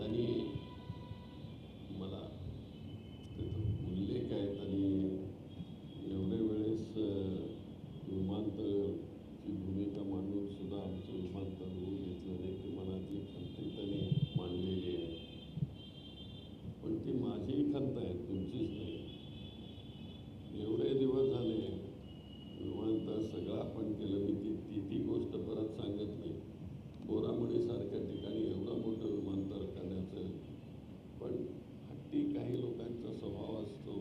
त्यांनी मला त्याचा उल्लेख आहेत आणि एवढ्या वेळेस अ, भूमिका मांडून सुद्धा आमचं विमानतळ होऊ घेतलं नाही ती मनातली खंतही त्यांनी मांडलेली आहे पण ती माझीही खंत आहे तुमचीच नाही एवढे दिवस झाले विमानतळ सगळं आपण केलं मी ती ती ती गोष्ट परत सांगत नाही बोरामणीसारख्या ठिकाणी एवढं मोठं विमानतळ करण्याचं पण हट्टी काही लोकांचा स्वभाव असतो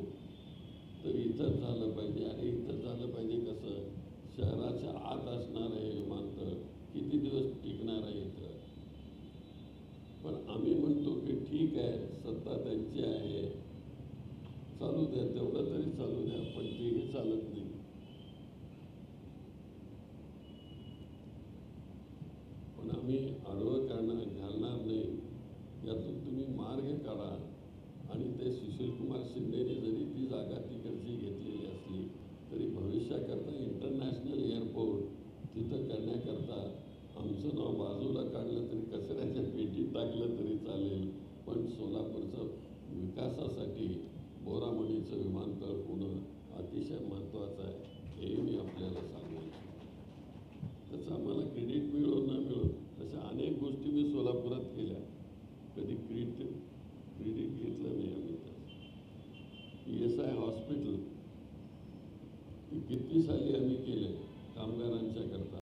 इतर झालं पाहिजे आणि इतर झालं पाहिजे कसं? शहराच्या आत असणार आहे विमानतळ किती दिवस टिकणार आहे इथं? पण आम्ही म्हणतो की ठीक आहे सत्ता त्यांची आहे. चालू द्या तेवढं तरी चालू द्या पण तेही चालत नाही. पण आम्ही आडवं करणार घ्या कुमार शिंदेने जरी ती जागा तिकडची घेतलेली असली तरी भविष्याकरता इंटरनॅशनल एअरपोर्ट तिथं करण्याकरता आमचं नाव बाजूला काढलं तरी कचऱ्याच्या पेटीत टाकलं तरी चालेल. पण सोलापूरचं विकासासाठी बोरामणीचं विमानतळ होणं अतिशय महत्त्वाचं आहे हे मी आपल्याला सांगू तसं त्याचं आम्हाला क्रेडिट मिळो न मिळो अशा अनेक गोष्टी मी सोलापुरात केल्या. कधी क्रेडिट देसाई हॉस्पिटल. किती साली आम्ही केले कामगारांच्या करता.